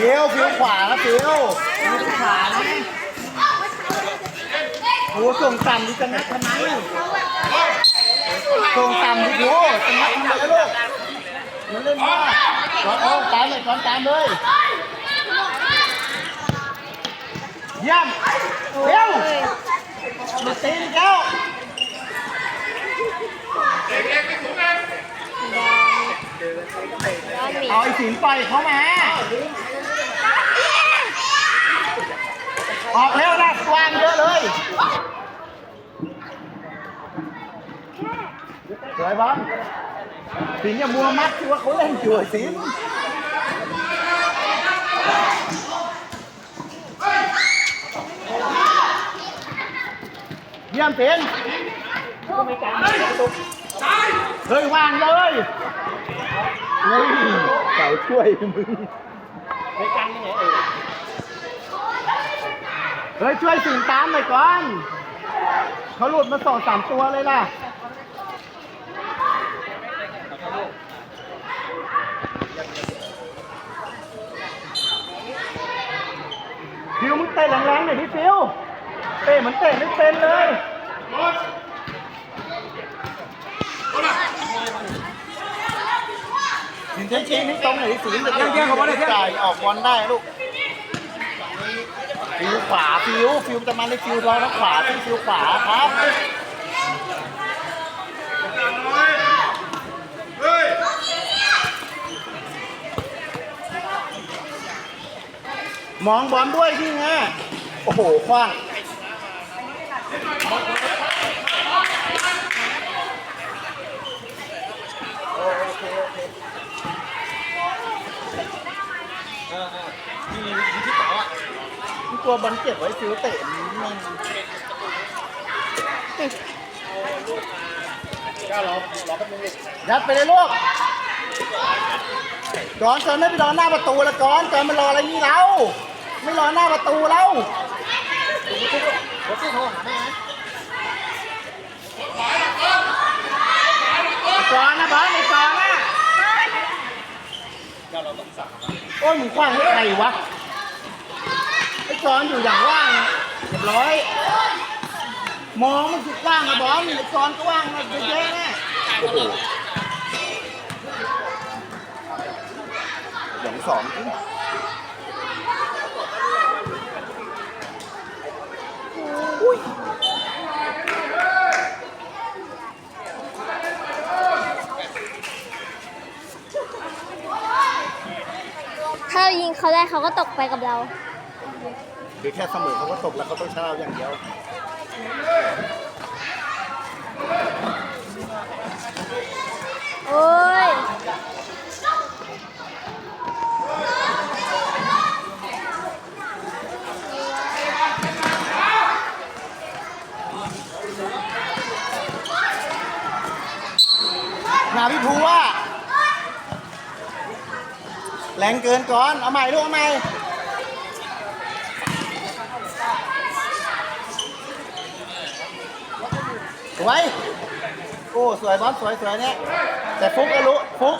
ฟิวฟิวขวานะฟิวฟิวขวานะโอ้ส่งต่ำดิจะนัดทำไมส่งต่ำดิโอ้จะนัดทำไมลูกมันเล่นมากก่อนเอาตามเลยก่อนตามเลยเยี่ยมเร็วมาตีนแล้วเอาไอ้สิงปล่อยเขามา ออกเร็วนะวางเยอะเลยสวยบอลสิงอย่ามัวมัดที่ว่าเขาเล่นอยู่อะสิงเยี่ยมเป็นเฮ้ยวางเลยอุ้ยเก่าช่วยมึงไปกันยังไงเออ เฮ้ย ช่วยสิงตามหน่อยก่อนเขาหลุดมาสองสามตัวเลยล่ะฟิวมึงเตะแรงๆหน่อยดิฟิวเตะเหมือนเตะไม่เป็นเลยถึงเช้งนี่ตรงไหนอยดิสีมันจะเที่ยงเขาได้จ่ายออกบอลได้ลูก ฟิวขวาฟิวฟิวจะมาในฟิวรอทางขวาที่ฟิวขวาครับมองบอลด้วยที่ไงโอ้โหคว้าง ตัวบอลเก็บไว้ฟิวเตะมันยัดไปเลยลูกจอนจอนไม่ไปรอหน้าประตูละจอนจอนมารออะไรนี่เราไม่รอหน้าประตูเราจอนนะบอลในจอนนะโอ้ยมึงคว้างให้ใครวะ ไอ้อนอยู่อย่างว่างเรียบร้อย มองมันสุดว่างอะบอลไอ้อนก็ว่างนะเยอะแยะแน่โอ้โหอย่างสองจริงถ้าเรายิงเขาได้เขาก็ตกไปกับเรา หรือแค่เสมอเขาก็ตกแล้วเขาต้องชนะเราอย่างเดียวโอ้ยนาพี่ภูว่า แรงเกินก่อน เอาใหม่ลูกเอาใหม่ สวยโอ้สวยบอลสวยสวยเนี่ยแต่ฟุกก็รู้ฟุก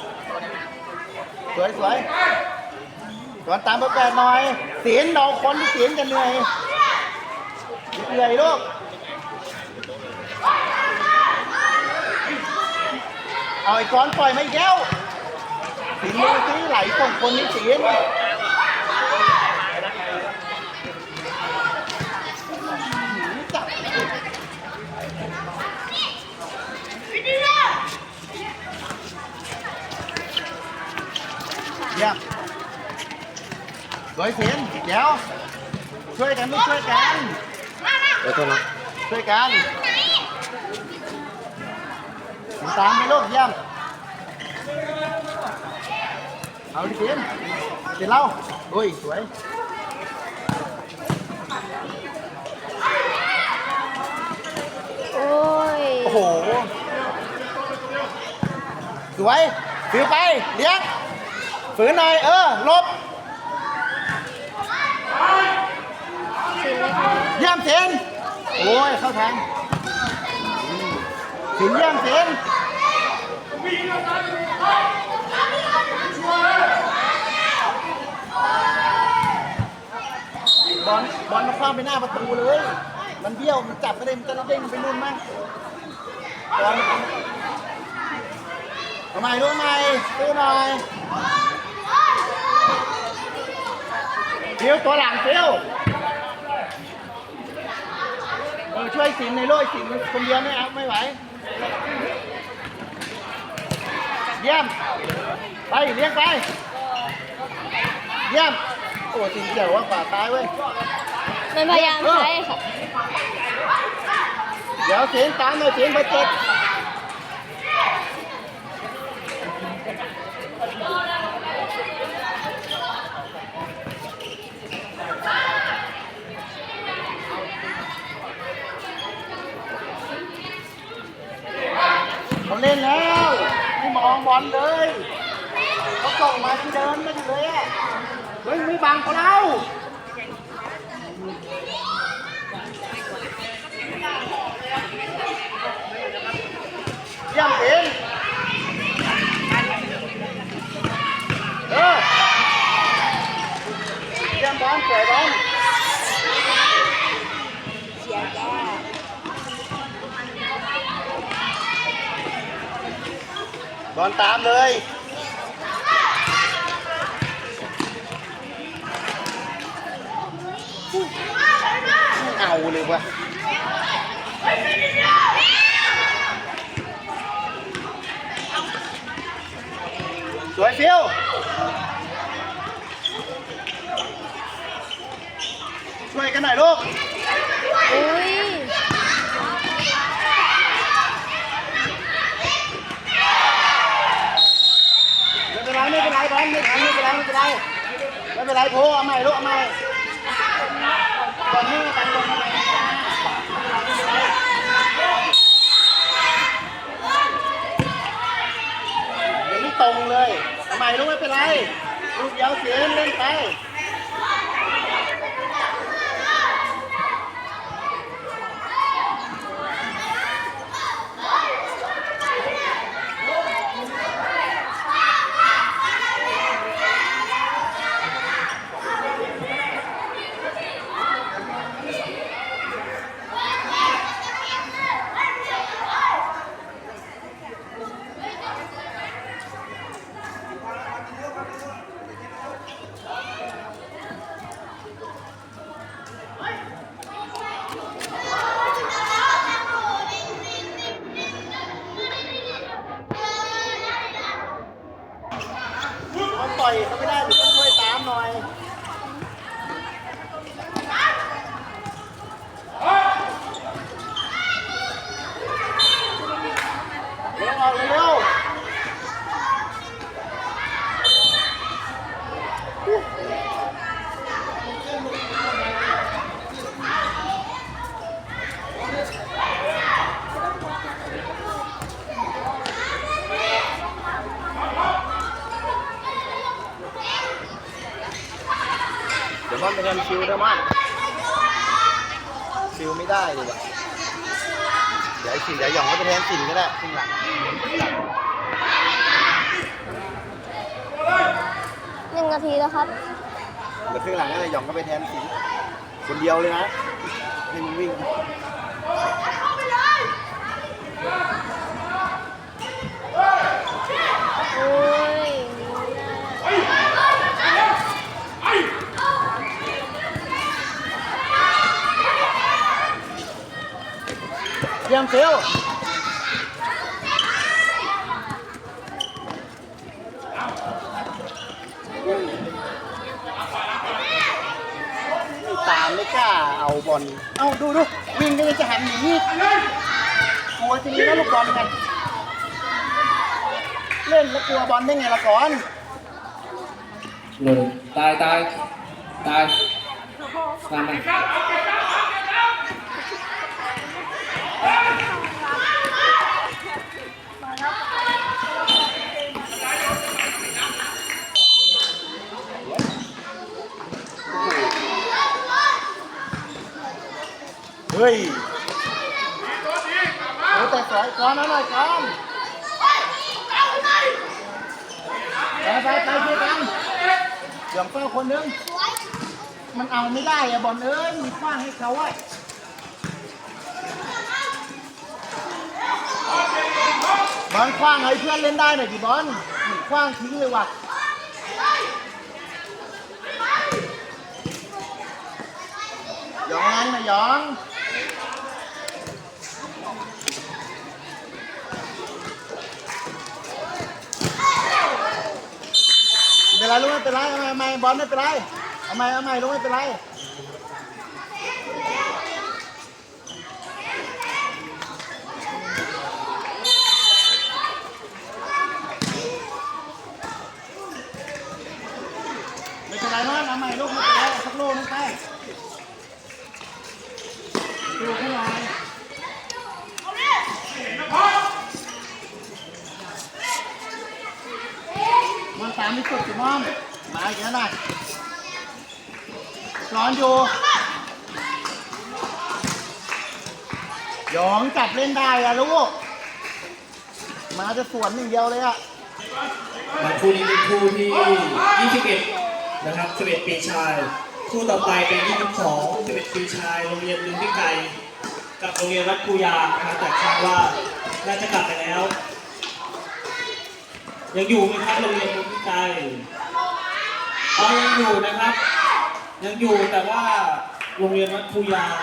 สวยสวยก่อนตามเบอร์แปดหน่อยเสียนดอกคนที่เสียนกันเหนื่อยเหนื่อยลูกเอาไอ้ก้อนปล่อยไม่แก้วสีมือที่ไหลส่งคนนี้เสี เยี่ยมสวยเสียนเดี๋ยว ช่วยกันลูกช่วยกัน เดี๋ยวตัวนะช่วยกันตามไปลูกเยี่ยม เอาดิเสียนเสียนเล่าอุ้ยสวยโอ้ยโอ้โห สวยฟิวไปเลี้ยง ฝืนหน่อยเออลบเยี่ยมเสียนโอ้ยเข้าทางถึงเยี่ยมเสียนอลบอลมันคว้างไปหน้าประตูเลย มันเบี้ยว มันจับไม่ได้ มันจะเด้งไปนู่นมั้งบอลทำไมรู้ไหมซื้หน่อย เดี๋ยวตัวหลังเฟี้ยวเออช่วยสินในโลกสินคนเดียวไม่เอาไม่ไหว เยี่ยม ไปเลี้ยงไป เยี่ยม โอ้สินเจ๋วว่าขวาซ้ายเว้ย มันพยายามใช้ค่ะ เดี๋ยวสินตามเลยสินไปเจ็ด เล่นแล้ว ไม่มองบอลเลยเขาส่งมาที่เดินไม่อยู่เลยอะเฮ้ยไม่บังเขาแล้วเยี่ยมเองเออเยี่ยมบอลสวยบอล เสียแก้ บอลตามเลยเอาเลยวะสวยฟิวช่วยกันหน่อยลูก อุ้ย ไม่ เป็นไรไม่เป็นไรบอลไม่ไม่เป็นไรไม่เป็นไรไม่เป็นไรโพเอาใหม่ลูกเอาใหม่บอนนี่ตังบอลทำไมยังไม่ตรงเลยทำไมลูกไม่เป็นไรลูกเดียวเสียเล่นไปเขาต่อยเขาไม่ได้หรือต้องช่วยตามหน่อยเร็วออกเร็ว เดี๋ยวมันไปทำคิวได้มั้งคิวไม่ได้เลยว่ะเดี๋ยวไอ้สินเดี๋ยวหย่องก็ไปแทนสินก็ได้ข้างหลังหนึ่งนาทีแล้วครับ เดี๋ยวข้างหลังก็เลยหย่องก็ไปแทนสินคนเดียวเลยนะให้มึงวิ่ง เยี่ยมฟิวไม่ตามไม่กล้าเอาบอล เอ้าดูดูวิ่งก็ยังจะหันหนีกลัวจะมีแล้วลูกบอลกัน เล่นแล้วกลัวบอลได้ไงละก่อนหล่นตายตายตายตามไป เฮ้ยโอ้แต่สอยก่อนนะหน่อยก่อนไปไปไปช่วยกันเดี๋ยวเฝ้าคนนึง มันเอาไม่ได้อะบอลเอ้ย มีคว้างให้เขาอะบอลคว้างให้เพื่อนเล่นได้หน่อยดิบอลคว้างทิ้งเลยว่ะยองงั้นนะยอง เป็นไรลูกไม่เป็นไรเอาใหม่เอาใหม่บอลไม่เป็นไรเอาใหม่เอาใหม่ลูกไม่เป็นไรไม่เป็นไรน้องเอาใหม่ลูกไม่เป็นไรสักลูกนึงไปดูขึ้นหน่อย มันตามที่สุดสิมอมมาอีกแล้วนร้อนอยู่หยองจับเล่นได้อะลูก มาจะสวนอย่างเดียวเลยอะมาคู่นี้เป็นคู่ที่ 21 นะครับ 11 ปีชาย คู่ต่อไปเป็น 22 11 ปีชาย โรงเรียนลุงพิไกกับโรงเรียนวัดคูยานะครับแต่คาดว่าน่าจะกลับไปแล้ว ยังอยู่ไหมครับโรงเรียนลุงพิไกรอ๋อยังอยู่นะครับ ยังอยู่แต่ว่าโรงเรียนวัดคูยาง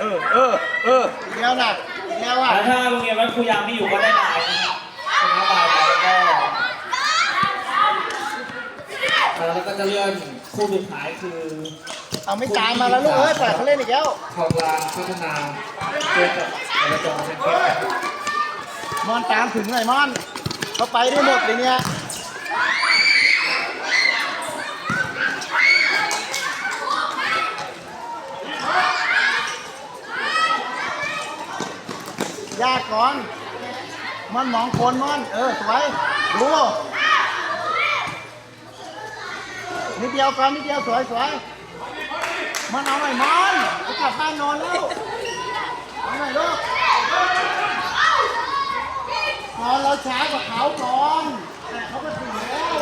เออเออเอออีกแล้วนะอีกแล้วอะแต่ถ้าโรงเรียนวัดคูยางไม่อยู่ก็ได้บายนะครับชนะบายไปแล้วก็แล้วก็จะเลื่อนคู่สุดท้ายคือเอาไม่ตามมาแล้วลูกเอ้ยปล่อยเขาเล่นอีกแล้วทองรางพัฒนาเจอกับอบจเชียงคาน มอนตามถึงหน่อยมอนเขาไปได้หมดเลยเนี่ยยากก่อนมอนมองคนมอน เออ สวยดูนิดเดียวก่อนนิดเดียวสวยสวยมอนเอาหน่อยมอนกลับบ้านนอนแล้วเอาหน่อยลูก พอเราช้ากว่าเขาก่อนแต่เขาก็ถึงแล้ว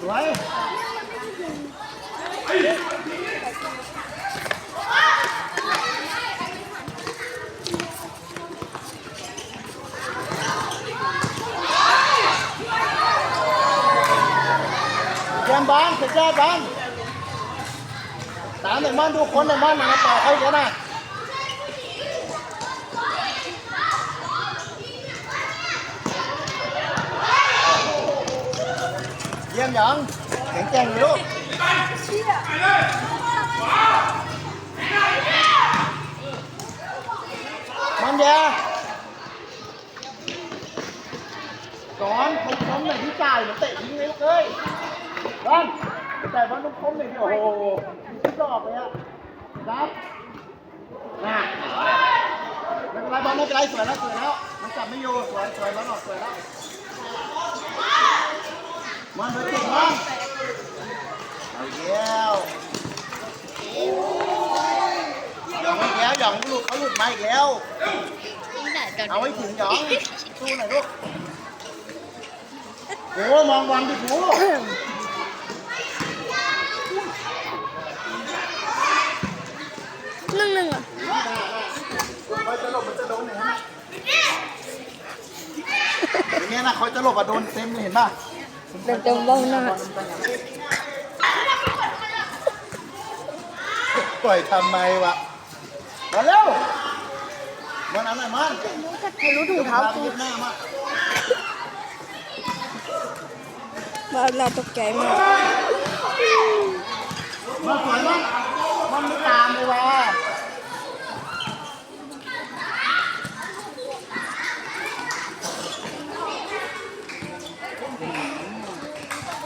สวยเตรียมบอลเสร็จแล้วบอลตา มหนึ่งบอลดูคนหนึ่งบอนึ่งต่อเขาเยอะนะเยี่ยมยองแข็งแกร่งอยู่ลูกมันแย่สอนคมคมหน่อยที่จ่ายเหมือนเตะทิ้งเลยลูกเอ้ยบอลแต่บอลคมคมหน่อยดิโอ้โห ดอกเลยอะรับน่ะไม่เป็นไรบอลไม่เป็นไรสวยแล้วสวยแล้ว มันจับไม่อยู่สวยสวยบอลออกสวยแล้วมันไปเก่งมากเอาเดียวหยองอีกแล้วหยองหลุดเขาหลุดมาอีกแล้ว เอาให้ถึงหยองสู้หน่อยลูกโอ้มองบอลดิถูหนึ่งหนึ่งอะ ค อยจะหลบมันจะโดนอย่างนี้นอย่างเงี้ยนะคอยจะหลบอะโดนเต็มเลยเห็นป่ะเดินเต็มบ้องหน้าปล่อยทำไมวะมาเร็วมันเอาหน่อยมันถ้าใครรู้ถุงเท้ากูกูหน้ามามาเราตกใจมากมันสวยมั้งมันไม่ตามเลยว่ะ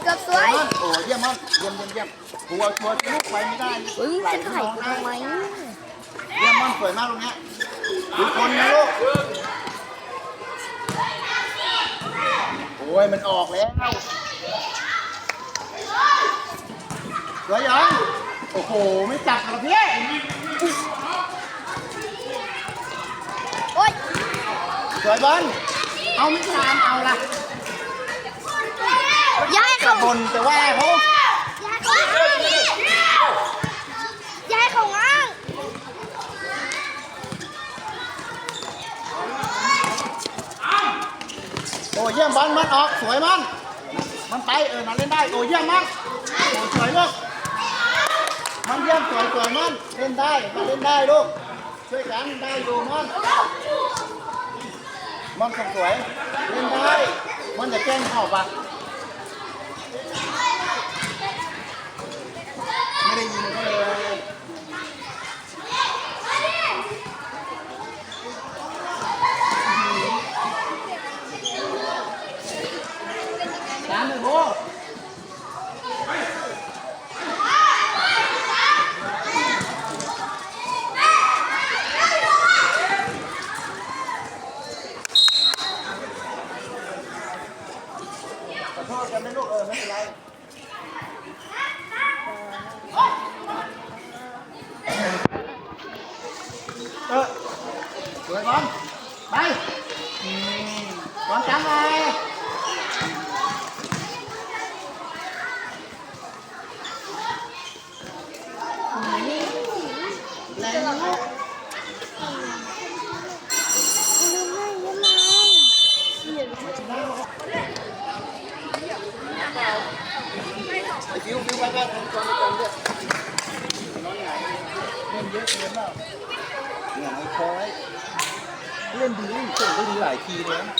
เกื อบสวยมันโอ้เยี่ยมมันเยี่ยมเยี่ยมเยี่ยมกูเอาตัวลูกไปไม่ได้เฮ้ยไหลจะไปถ่ายน้องกูได้ทำไมเยี่ยมมันสวยมากตรงเนี้ยดูคนนะลูกโอ้ยมันออกแล้วสวยยังโอ้โหไม่จับเหรอพี่โอ๊ยสวยบอลเอาไม่ตามเอาละ ย้ายเขาบนจะว่าเขาย้ายเขาง้างโอ้เยี่ยมบอลมันออกสวยมัน มันไปเออมันเล่นได้โอ้เยี่ยมมากโอ้สวยลูกมันเยี่ยมสวยสวยมันเล่นได้มันเล่นได้ลูกช่วยกันได้อยู่มันมันสวยเล่นได้มันจะแกล้งเข้าปะไม่ได้ยินเขาเลยตามเลยโบขอโทษกันไหมลูกเออไม่เป็นไร เออสวยบอลไปอืมบอลจังเลยแรงนะลูกไอ้ฟิวฟิวไปไปทำก่อนไปก่อนด้วยน้องไหนเล่นเยอะเกินเปล่าหงายคอย เล่นดีส่งได้ดีหลายทีเลยนะ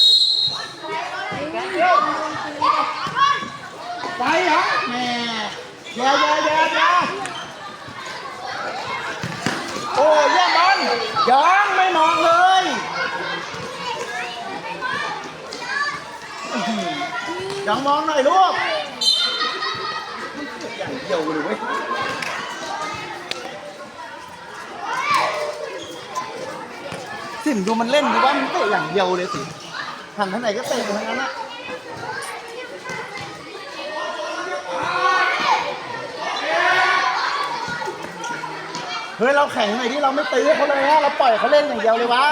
ไปเหรอแม่เดี๋ยวเดี๋ยวเดี๋ยวเดี๋ยวโอ้ยี่ยมบอลยังไม่มองเลยอื้อหือยังมองหน่อยลูกมันเกิดอย่างเดียวเลยเว้ย สิมดูมันเล่นดูว่ามันเตะอย่างเดียวเลยสิหันทางไหนก็เตะทั้งนั้นอะเฮ้ยเราแข่งหน่อยที่เราไม่ตื้อเขาเลยนะเราปล่อยเขาเล่นอย่างเดียวเลยวะ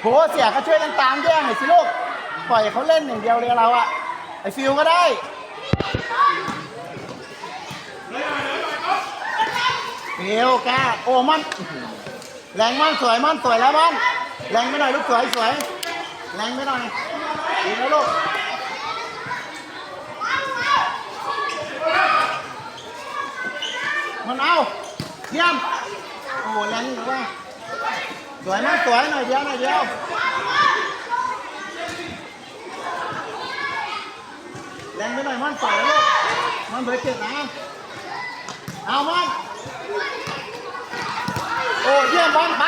โหเสียก็ช่วยกันตามแย่งหน่อยสิลูกปล่อยเขาเล่นอย่างเดียวเลยเราอะไอฟิวก็ได้ฟิวก้าโอ้มัน แรงมันสวยมันสวยแล้วมันแรงไม่หน่อยลูกสวยสวยแรงไม่หน่อยดีแล้วลูกมันเอาเยี่ยมโอ้แรงอยู่ว่าสวยมันสวยหน่อยเดียวหน่อยเดียวแรงไปหน่อยมันสวยลูกมันเผยเจ็บนะเอามัน โอ้เยี่ยมบอลไป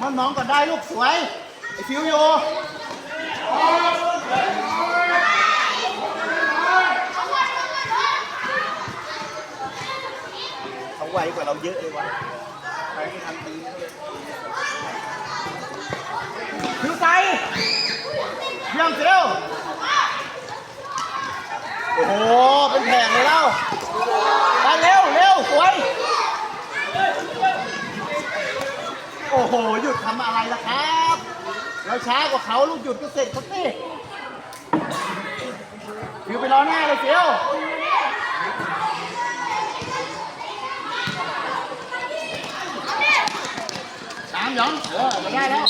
มันน้องก็ได้ลูกสวย ไอ้ฟิวโยเขาไวกว่าเราเยอะเลยวะใครไม่ทันตีเขาเลยฟิวใจเยี่ยมเซลโอ้โห เป็นแผงเลยแล้วไปเร็วเร็วสวย โหหยุดทำอะไรล่ะครับ เราช้ากว่าเขาลูกหยุดก็เสร็จเขาสิฟิวไปรอหน้าเลยเฟียวตามหยองเออมาได้แล้ว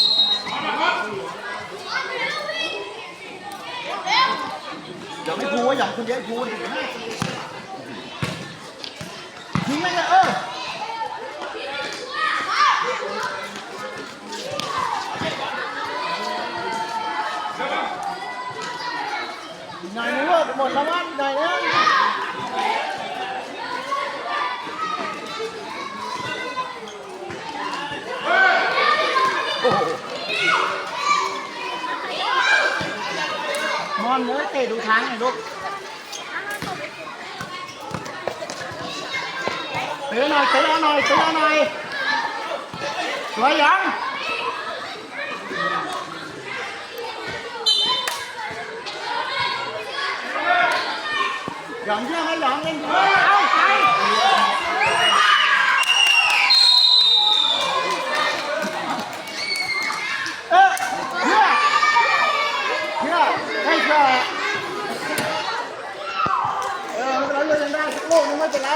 เดี๋ยวไม่พูว่าหยองคนเดียวพูถึงห้าทิ้งไหมเนี่ยเออ ห น่อยนึงลูกหมดแล้วมั้งหน่อยนึงมอนเนื้อเตะดูทางหน่อยลูกเตือนหน่อยเตือนหน่อยเตือนหน่อยสวยยัง ลองเชื่อไหมหลองเล่นเอาไปเออเชื่อเชื่อให้เชื่อเออไม่เป็นไรเลยยังได้สักลูกนึงไม่เป็นไร